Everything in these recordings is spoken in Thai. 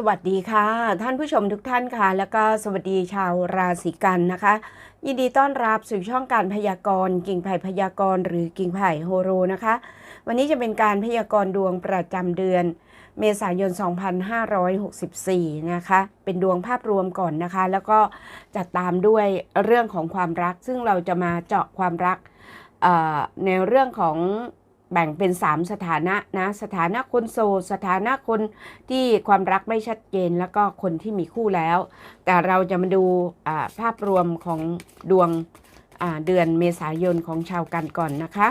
สวัสดีค่ะ ท่านผู้ชมทุกท่านค่ะ แล้วก็สวัสดีชาวราศีกันนะคะ ยินดีต้อนรับสู่ช่องการพยากรณ์กิ่งไผ่พยากรณ์หรือกิ่งไผ่โฮโรนะคะ วันนี้จะเป็นการพยากรณ์ดวงประจำเดือน เมษายน 2564 นะคะ เป็นดวงภาพรวมก่อนนะคะ แล้วก็จะตามด้วยเรื่องของความรัก ซึ่งเราจะมาเจาะความรักในเรื่องของ แบ่งเป็น 3 สถานะนะสถานะคนโสดสถานะคนที่ความรักไม่ชัดเจนแล้วก็คนที่มีคู่แล้ว แต่เราจะมาดูาภาพรวมของดวงเดือนเมษายนของชาวกันก่อนนะคะ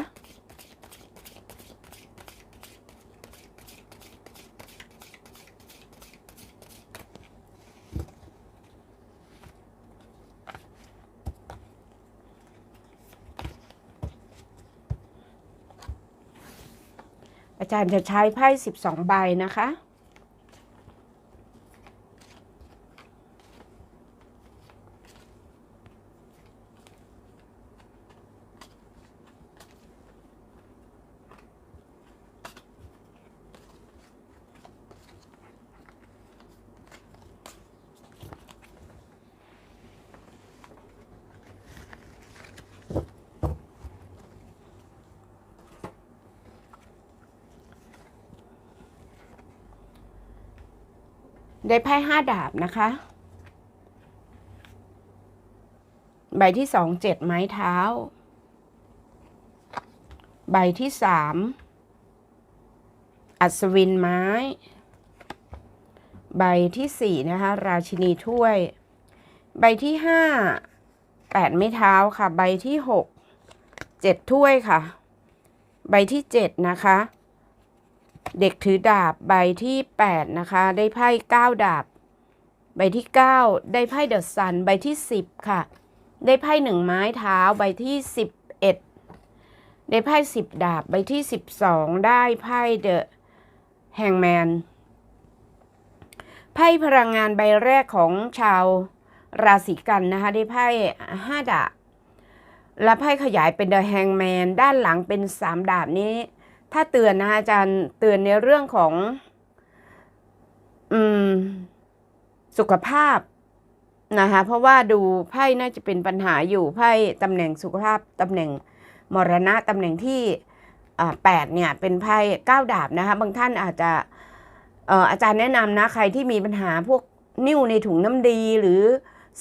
อาจารย์จะใช้ไพ่ 12 ใบนะคะ ได้ไพ่ห้าดาบนะคะ ใบที่สองเจ็ดไม้เท้า ใบที่สามอัศวินไม้ ใบที่สี่นะคะ ราชินีถ้วย ใบที่ห้าแปดไม้เท้าค่ะ ใบที่หกเจ็ดถ้วยค่ะ ใบที่เจ็ดนะคะ เด็กถือดาบใบที่ 8 นะคะ ได้ไพ่9 ดาบ ใบที่ 9 ได้ไพ่เดอะซันใบที่ 10 ค่ะ ได้ไพ่หนึ่งไม้เท้าใบที่ 11 ได้ไพ่10 ดาบใบที่ 12 ได้ไพ่เดอะแฮงแมนไพ่พลังงานใบแรกของชาวราศีกันนะคะ ได้ไพ่5ดาบ และไพ่ขยายเป็นเดอะแฮงแมนด้านหลังเป็น3ดาบนี้ ถ้าเตือนนะคะอาจารย์เตือนในเรื่องของอืมสุขภาพนะคะเพราะว่าดูไพ่น่าจะเป็นปัญหาอยู่ไพ่ตำแหน่งสุขภาพตำแหน่งมรณะตำแหน่งที่แปดเนี่ยเป็นไพ่เก้าดาบนะคะบางท่านอาจจะอาจารย์แนะนำนะใครที่มีปัญหาพวกนิ่วในถุงน้ำดีหรือ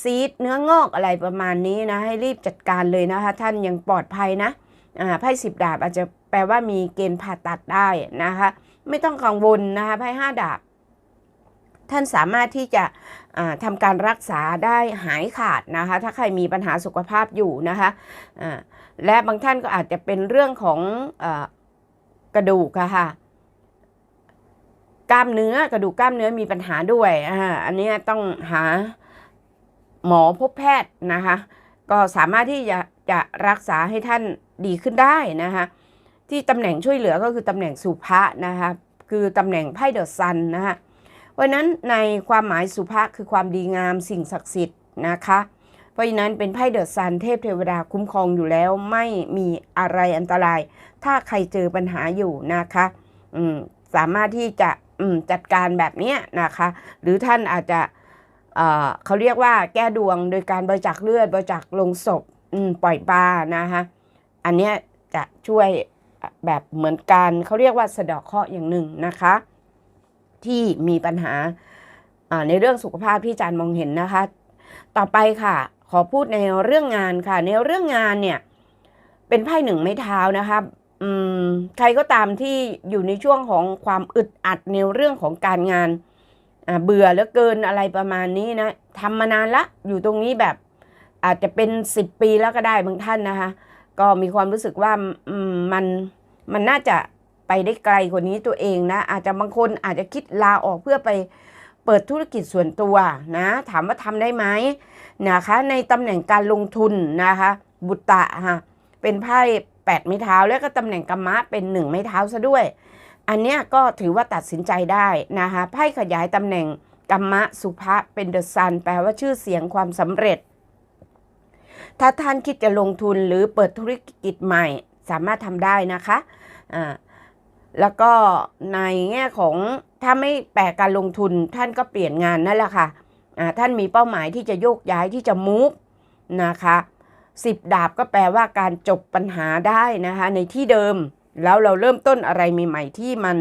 ซีดเนื้องอกอะไรประมาณนี้นะให้รีบจัดการเลยนะคะท่านยังปลอดภัยนะไพ่สิบดาบอาจจะ แปลว่ามีเกณฑ์ผ่าตัดได้นะคะ ไม่ต้องกังวลนะคะไพ่ห้าดาบ ท่านสามารถที่จะอ่าทำการรักษาได้หายขาดนะคะ ถ้าใครมีปัญหาสุขภาพอยู่นะคะอ่าและบางท่านก็อาจจะเป็นเรื่องของอกระดูกะค่ะกล้ามเนื้อกระดูกกล้ามเนื้อมีปัญหาด้วยอ่าอันนี้ต้องหาหมอพบแพทย์นะคะ ก็สามารถที่จะจะรักษาให้ท่านดีขึ้นได้นะคะ ที่ตำแหน่งช่วยเหลือก็คือตำแหน่งสุภะนะคะคือตำแหน่งไพ่เดอะซันนะคะเพราะนั้นในความหมายสุภะคือความดีงามสิ่งศักดิ์สิทธิ์นะคะเพราะฉะนั้นเป็นไพ่เดอะซันเทพเทวดาคุ้มครองอยู่แล้วไม่มีอะไรอันตราย ถ้าใครเจอปัญหาอยู่นะคะอืมสามารถที่จะอืมจัดการแบบนี้นะคะ หรือท่านอาจจะเอ่อเขาเรียกว่าแก้ดวงโดยการบริจาคเลือดบริจาคลงศพอืมปล่อยปลานะคะอันเนี้ยจะช่วย แบบเหมือนกันเขาเรียกว่าสะเดาะเคราะห์อย่างหนึ่งนะคะ ที่มีปัญหาในเรื่องสุขภาพที่อาจารย์มองเห็นนะคะ ต่อไปค่ะ ขอพูดในเรื่องงานค่ะ ในเรื่องงานเนี่ยเป็นไพ่หนึ่งไม้เท้านะคะใครก็ตามที่อยู่ในช่วงของความอึดอัดในเรื่องของการงานเบื่อเหลือเกินอะไรประมาณนี้นะทำมานานละอยู่ตรงนี้แบบอาจจะเป็น 10 ปีแล้วก็ได้บางท่านนะคะ ก็มีความรู้สึกว่ามมันมันน่าจะไปได้ไกลกว่านี้ตัวเองนะ อาจจะบางคนอาจจะคิดลาออกเพื่อไปเปิดธุรกิจส่วนตัวนะ ถามว่าทำได้ไหมนะคะ ในตำแหน่งการลงทุนนะคะ บุตตะฮะเป็นไพ่แปดไม้เท้าแล้วก็ตำแหน่งกรรมะเป็นหนึ่งไม้เท้าซะด้วย อันเนี้ยก็ถือว่าตัดสินใจได้นะคะไพ่ขยายตำแหน่งกรรมะสุภะเป็นเดอะซันแปลว่าชื่อเสียงความสำเร็จ ถ้าท่านคิดจะลงทุนหรือเปิดธุรกิจใหม่สามารถทำได้นะคะอ่าแล้วก็ในแง่ของถ้าไม่แปลการลงทุนท่านก็เปลี่ยนงานนั่นแหละค่ะอ่าท่านมีเป้าหมายที่จะโยกย้ายที่จะมูฟนะคะสิบดาบก็แปลว่าการจบปัญหาได้นะคะในที่เดิมแล้วเราเริ่มต้นอะไรใหม่ๆที่มัน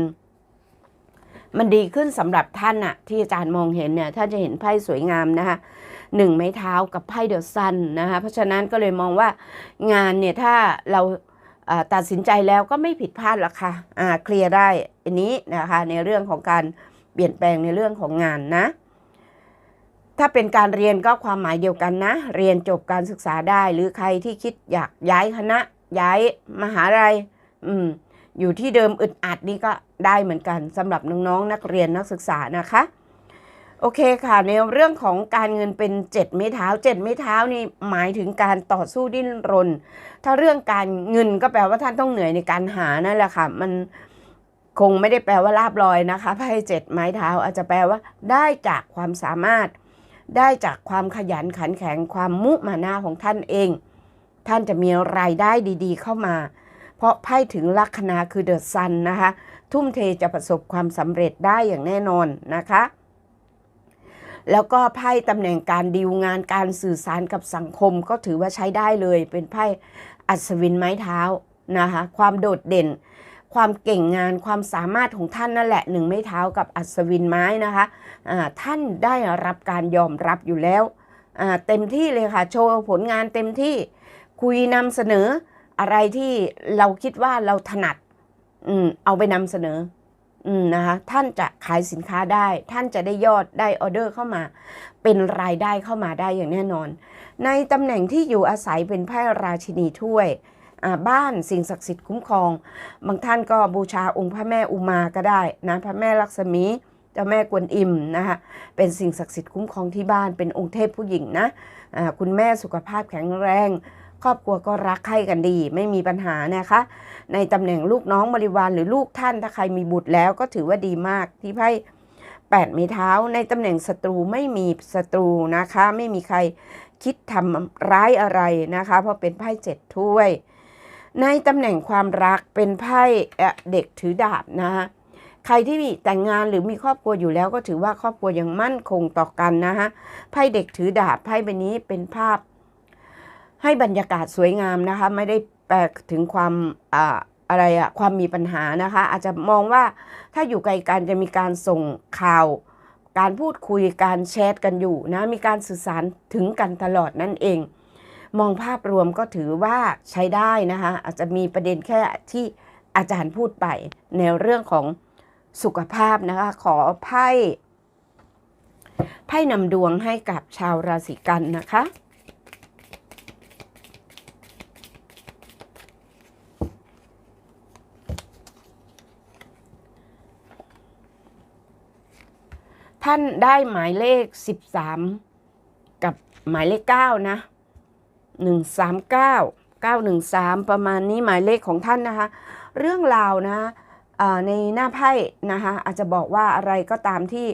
มันดีขึ้นสำหรับท่านอะที่อาจารย์มองเห็นเนี่ยท่านจะเห็นไพ่สวยงามนะคะ หนึ่งไม้เท้ากับไพ่เดอะซันนะคะเพราะฉะนั้นก็เลยมองว่างานเนี่ยถ้าเราตัดสินใจแล้วก็ไม่ผิดพลาดหรอกค่ะอ่าเคลียร์ได้อันนี้นะคะในเรื่องของการเปลี่ยนแปลงในเรื่องของงานนะถ้าเป็นการเรียนก็ความหมายเดียวกันนะ เรียนจบการศึกษาได้ หรือใครที่คิดอยากย้ายคณะ ย้ายมหาลัยอืมอยู่ที่เดิมอึดอัดนี่ก็ได้เหมือนกันสำหรับน้องๆนักเรียนนักศึกษานะคะ โอเคค่ะในเรื่องของการเงินเป็นเจ็ดไม้เท้าเจ็ดไม้เท้านี่หมายถึงการต่อสู้ดิ้นรน ถ้าเรื่องการเงินก็แปลว่าท่านต้องเหนื่อยในการหานั่นแหละค่ะ มันคงไม่ได้แปลว่าลาบลอยนะคะไพ่เจ็ดไม้เท้าอาจจะแปลว่า ได้จากความสามารถ ได้จากความขยันขันแข็งความมุมานะของท่านเอง ท่านจะมีรายได้ดี ๆ เข้ามา เพราะไพ่ถึงลัคนาคือเดอะซันนะคะ ทุ่มเทจะประสบความสำเร็จได้อย่างแน่นอนนะคะ แล้วก็ไพ่ตำแหน่งการดีลงานการสื่อสารกับสังคมก็ถือว่าใช้ได้เลย เป็นไพ่อัศวินไม้เท้านะคะความโดดเด่น ความเก่งงานความสามารถของท่านนั่นแหละหนึ่งไม้เท้ากับอัศวินไม้นะคะอ่าท่านได้รับการยอมรับอยู่แล้วเต็มที่เลยค่ะ โชว์ผลงานเต็มที่คุยนำเสนออะไรที่เราคิดว่าเราถนัด อืมเอาไปนำเสนอ นะคะท่านจะขายสินค้าได้ ท่านจะได้ยอดได้ออเดอร์เข้ามา เป็นรายได้เข้ามาได้อย่างแน่นอน ในตำแหน่งที่อยู่อาศัยเป็นไพ่ราชินีถ้วยบ้านสิ่งศักดิ์สิทธิ์คุ้มครอง บางท่านก็บูชาองค์พระแม่อุมาก็ได้นะพระแม่ลักษมีเจ้าแม่กวนอิมนะคะเป็นสิ่งศักดิ์สิทธิ์คุ้มครองที่บ้านเป็นองค์เทพผู้หญิงนะอ่าคุณแม่สุขภาพแข็งแรง ครอบครัวก็รักใคร่กันดี ไม่มีปัญหานะคะ ในตำแหน่งลูกน้องบริวารหรือลูกท่านถ้าใครมีบุตรแล้วก็ถือว่าดีมากที่ไพ่แปดมีเท้า ในตำแหน่งศัตรูไม่มีศัตรูนะคะ ไม่มีใครคิดทำร้ายอะไรนะคะ เพราะเป็นไพ่เจ็ดถ้วย ในตำแหน่งความรักเป็นไพ่เอ่อเด็กถือดาบนะคะใครที่มีแต่งงานหรือมีครอบครัวอยู่แล้วก็ถือว่าครอบครัวยังมั่นคงต่อกันนะคะไพ่เด็กถือดาบไพ่ใบนี้เป็นภาพ ให้บรรยากาศสวยงามนะคะ ไม่ได้แปลถึงความอ่าอะไรอะความมีปัญหานะคะ อาจจะมองว่าถ้าอยู่ไกลกันจะมีการส่งข่าว การพูดคุยการแชทกันอยู่นะ มีการสื่อสารถึงกันตลอดนั่นเอง มองภาพรวมก็ถือว่าใช้ได้นะคะ อาจจะมีประเด็นแค่ที่อาจารย์พูดไปในเรื่องของสุขภาพนะคะ ขอไพ่ไพ่นำดวงให้กับชาวราศีกันนะคะ ท่านได้หมายเลข 13 กับหมายเลข 9 นะ 139 913 ประมาณนี้หมายเลขของท่านนะคะ เรื่องราวนะในหน้าไพ่นะคะอาจจะบอกว่าอะไรก็ตามที่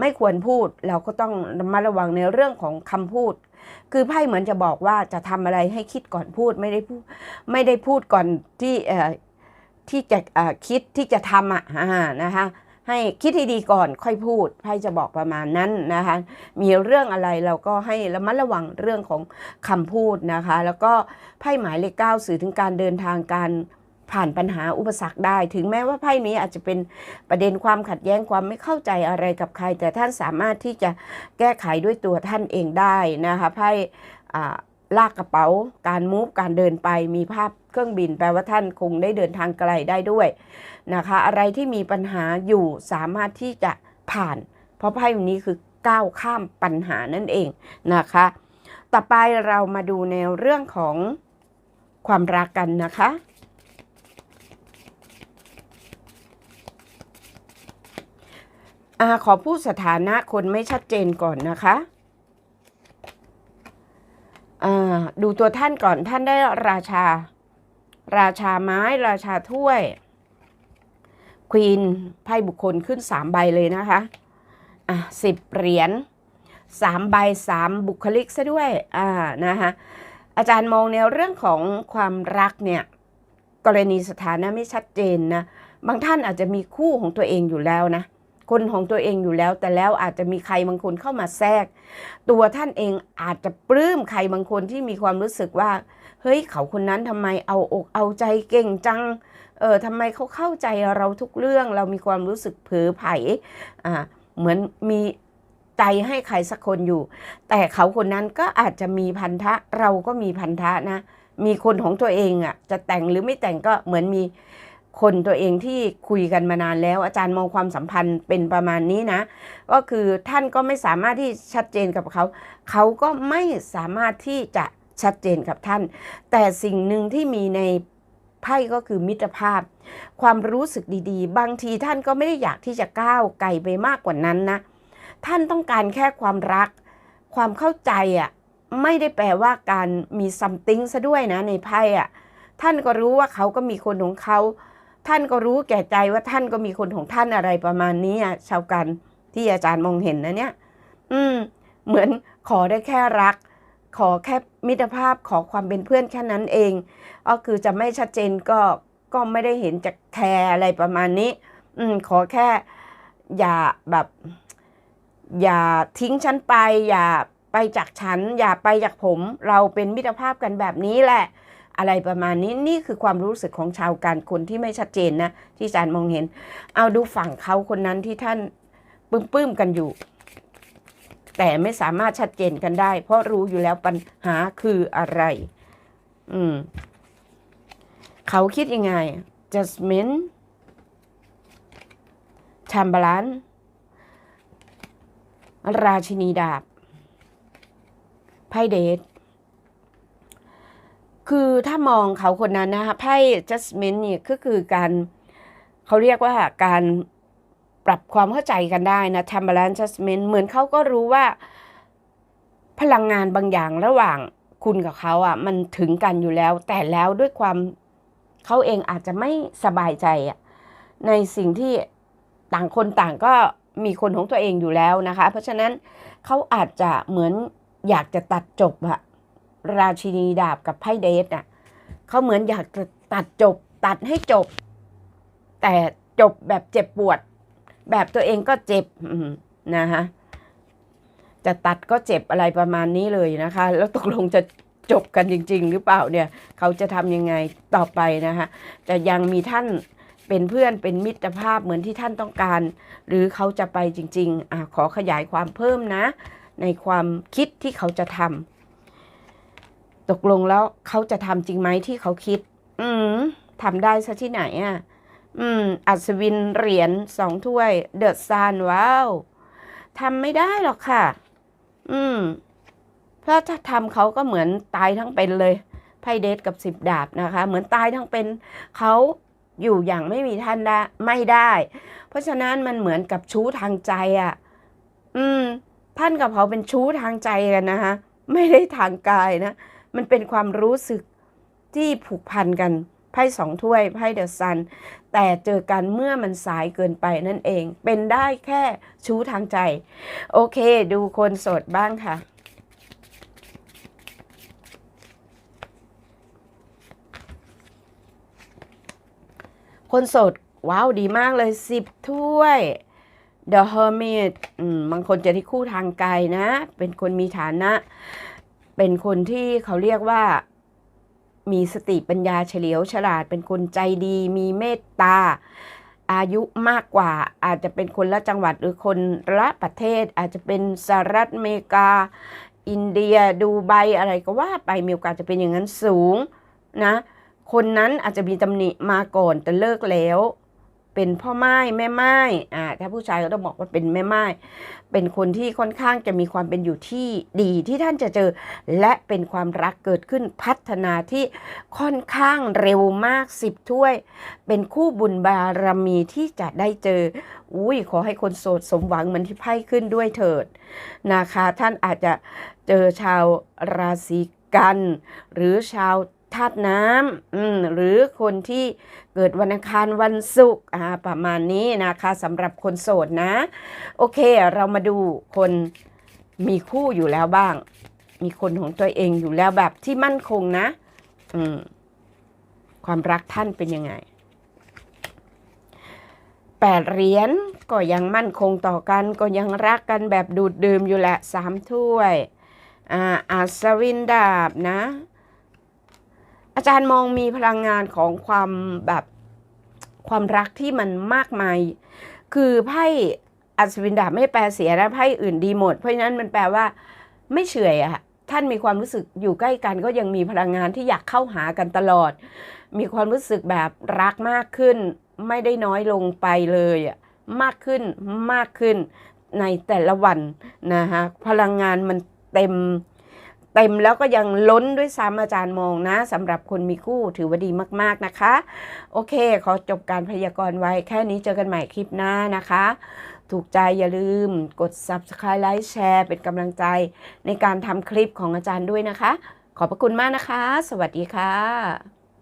ไม่ควรพูดเราก็ต้องระมัดระวังในเรื่องของคำพูด คือไพ่เหมือนจะบอกว่าจะทำอะไรให้คิดก่อนพูดไม่ได้พูดไม่ได้พูดก่อนที่ที่จะคิดที่จะทำอะอ่านะคะ ให้คิดให้ดีก่อนค่อยพูดไพ่จะบอกประมาณนั้นนะคะ มีเรื่องอะไรเราก็ให้ระมัดระวังเรื่องของคำพูดนะคะ แล้วก็ไพ่หมายเลขเก้าสื่อถึงการเดินทางการผ่านปัญหาอุปสรรคได้ ถึงแม้ว่าไพ่นี้อาจจะเป็นประเด็นความขัดแย้งความไม่เข้าใจอะไรกับใคร แต่ท่านสามารถที่จะแก้ไขด้วยตัวท่านเองได้นะคะไพ่ลากกระเป๋า การมูฟการเดินไปมีภาพ เครื่องบิน แปลว่าท่านคงได้เดินทางไกลได้ด้วยนะคะ อะไรที่มีปัญหาอยู่สามารถที่จะผ่าน เพราะไพ่วันนี้คือก้าวข้ามปัญหานั่นเองนะคะ ต่อไปเรามาดูในเรื่องของความรักกันนะคะอาขอพูดสถานะคนไม่ชัดเจนก่อนนะคะดูตัวท่านก่อนท่านได้ราชา ราชาไม้ราชาถ้วยควีนไพ่บุคคลขึ้นสามใบเลยนะคะอะสิบเหรียญสามใบสามบุคลิกซะด้วยอ่านะคะอาจารย์มองในเรื่องของความรักเนี่ยกรณีสถานะไม่ชัดเจนนะบางท่านอาจจะมีคู่ของตัวเองอยู่แล้วนะคนของตัวเองอยู่แล้ว แต่แล้วอาจจะมีใครบางคนเข้ามาแทรก ตัวท่านเองอาจจะปลื้มใครบางคนที่มีความรู้สึกว่า เฮ้ยเขาคนนั้นทำไมเอาอกเอาใจเก่งจัง เออทำไมเขาเข้าใจเราทุกเรื่อง เรามีความรู้สึกเผลอไผ่อ่าเหมือนมีใจให้ใครสักคนอยู่ แต่เขาคนนั้นก็อาจจะมีพันธะ เราก็มีพันธะนะ มีคนของตัวเองอะ จะแต่งหรือไม่แต่งก็เหมือนมีคนตัวเองที่คุยกันมานานแล้ว อาจารย์มองความสัมพันธ์เป็นประมาณนี้นะ ก็คือท่านก็ไม่สามารถที่ชัดเจนกับเขา เขาก็ไม่สามารถที่จะ ชัดเจนกับท่าน แต่สิ่งหนึ่งที่มีในไพ่ก็คือมิตรภาพ ความรู้สึกดีๆ บางทีท่านก็ไม่ได้อยากที่จะก้าวไกลไปมากกว่านั้นนะ ท่านต้องการแค่ความรัก ความเข้าใจอะไม่ได้แปลว่าการมีซัมติงซะด้วยนะในไพ่อะท่านก็รู้ว่าเขาก็มีคนของเขา ท่านก็รู้แก่ใจว่าท่านก็มีคนของท่านอะไรประมาณนี้อะชาวกันที่อาจารย์มองเห็นนะเนี่ย อืม เหมือนขอได้แค่รัก ขอแค่มิตรภาพขอความเป็นเพื่อนแค่นั้นเอง ก็คือจะไม่ชัดเจนก็ก็ไม่ได้เห็นจะแคร์อะไรประมาณนี้ อืมขอแค่อย่าแบบ อย่าทิ้งฉันไป อย่าไปจากฉัน อย่าไปจากผม เราเป็นมิตรภาพกันแบบนี้แหละ อะไรประมาณนี้นี่คือความรู้สึกของชาวการคนที่ไม่ชัดเจนนะที่อาจารย์มองเห็น เอาดูฝั่งเขาคนนั้นที่ท่านปื้มๆกันอยู่ แต่ไม่สามารถชัดเจนกันได้ เพราะรู้อยู่แล้วปัญหาคืออะไร อืม เขาคิดยังไง Jasmine ชามบาลันราชินีดาบไพ่เดทคือถ้ามองเขาคนนั้นนะคะไพ่ Jasmine เนี่ยก็คือการเขาเรียกว่าการ ปรับความเข้าใจกันได้นะ t ท m b e r l a n Jasmine เหมือนเขาก็รู้ว่า พลังงานบางอย่างระหว่างคุณกับเขาอะ มันถึงกันอยู่แล้ว แต่แล้วด้วยความเขาเองอาจจะไม่สบายใจอะในสิ่งที่ต่างคนต่างก็มีคนของตัวเองอยู่แล้วนะคะ เพราะฉะนั้นเขาอาจจะเหมือนอยากจะตัดจบอะราชินีดาบกับไพ่เดทอะเขาเหมือนอยากจะตัดจบ ตัดให้จบ แต่จบแบบเจ็บปวด แบบตัวเองก็เจ็บนะคะจะตัดก็เจ็บอะไรประมาณนี้เลยนะคะ แล้วตกลงจะจบกันจริง ๆ หรือเปล่าเนี่ย เขาจะทำยังไงต่อไปนะคะจะยังมีท่านเป็นเพื่อนเป็นมิตรภาพเหมือนที่ท่านต้องการ หรือเขาจะไปจริงๆอขอขยายความเพิ่มนะ ในความคิดที่เขาจะทำตกลงแล้วเขาจะทำจริงไหมที่เขาคิด อืมทำได้ซะที่ไหนอะ อืม อัศวินเหรียญสองถ้วย เดอะซานว้าวทำไม่ได้หรอกค่ะ อืม เพราะถ้าทำเขาก็เหมือนตายทั้งเป็นเลย ไพ่เดทกับสิบดาบนะคะ เหมือนตายทั้งเป็นเขาอยู่อย่างไม่มีท่านได้ไม่ได้ เพราะฉะนั้นมันเหมือนกับชู้ทางใจอะ่ะ อืม ท่านกับเขาเป็นชู้ทางใจกันนะคะ ไม่ได้ทางกายนะ มันเป็นความรู้สึกที่ผูกพันกัน ไพ่สองถ้วยไพ่เดอะซัน แต่เจอกันเมื่อมันสายเกินไปนั่นเอง เป็นได้แค่ชู้ทางใจ โอเค ดูคนโสดบ้างค่ะคนโสดว้าว ดีมากเลยสิบถ้วย The Hermit บางคนจะที่คู่ทางไกลนะ เป็นคนมีฐานะ เป็นคนที่เขาเรียกว่า มีสติปัญญาเฉลียวฉลาด เป็นคนใจดี มีเมตตา อายุมากกว่าอาจจะเป็นคนละจังหวัดหรือคนละประเทศ อาจจะเป็นสหรัฐอเมริกา อินเดียดูไบอะไรก็ว่าไปมีโอกาสจะเป็นอย่างนั้นสูงนะคนนั้นอาจจะมีตำหนิมาก่อนแต่เลิกแล้ว เป็นพ่อไม้แม่ไม้อ่าถ้าผู้ชายก็ต้องบอกว่าเป็นแม่ไม้เป็นคนที่ค่อนข้างจะมีความเป็นอยู่ที่ดีที่ท่านจะเจอ และเป็นความรักเกิดขึ้นพัฒนาที่ค่อนข้างเร็วมากสิบถ้วย เป็นคู่บุญบารมีที่จะได้เจอ อุ้ยขอให้คนโสดสมหวังเหมือนที่ไพ่ขึ้นด้วยเถิดนะคะ ท่านอาจจะเจอชาวราศีกัน หรือชาว ธาตุน้ำหรือคนที่เกิดวันอังคารวันศุกร์ประมาณนี้นะคะสำหรับคนโสดนะ โอเคเรามาดูคนมีคู่อยู่แล้วบ้าง มีคนของตัวเองอยู่แล้วแบบที่มั่นคงนะความรักท่านเป็นยังไงแปดเหรียญก็ยังมั่นคงต่อกันก็ยังรักกันแบบดูดดื่มอยู่แหละสามถ้วยอาอัศวินดาบนะ อาจารย์มองมีพลังงานของความแบบความรักที่มันมากมาย คือไพ่อัศวินดาบไม่แปลเสียนะไพ่อื่นดีหมด เพราะฉะนั้นมันแปลว่าไม่เฉอยอะท่านมีความรู้สึกอยู่ใกล้กันก็ยังมีพลังงานที่อยากเข้าหากันตลอด มีความรู้สึกแบบรักมากขึ้น ไม่ได้น้อยลงไปเลยอะมากขึ้นมากขึ้นในแต่ละวันนะคะพลังงานมันเต็ม เต็มแล้วก็ยังล้นด้วยซ้ำอาจารย์มองนะสำหรับคนมีคู่ถือว่าดีมากๆนะคะ โอเค ขอจบการพยากรณ์ไว้แค่นี้เจอกันใหม่คลิปหน้านะคะ ถูกใจอย่าลืมกด subscribe ไลค์แชร์เป็นกำลังใจในการทำคลิปของอาจารย์ด้วยนะคะ ขอบพระคุณมากนะคะ สวัสดีค่ะ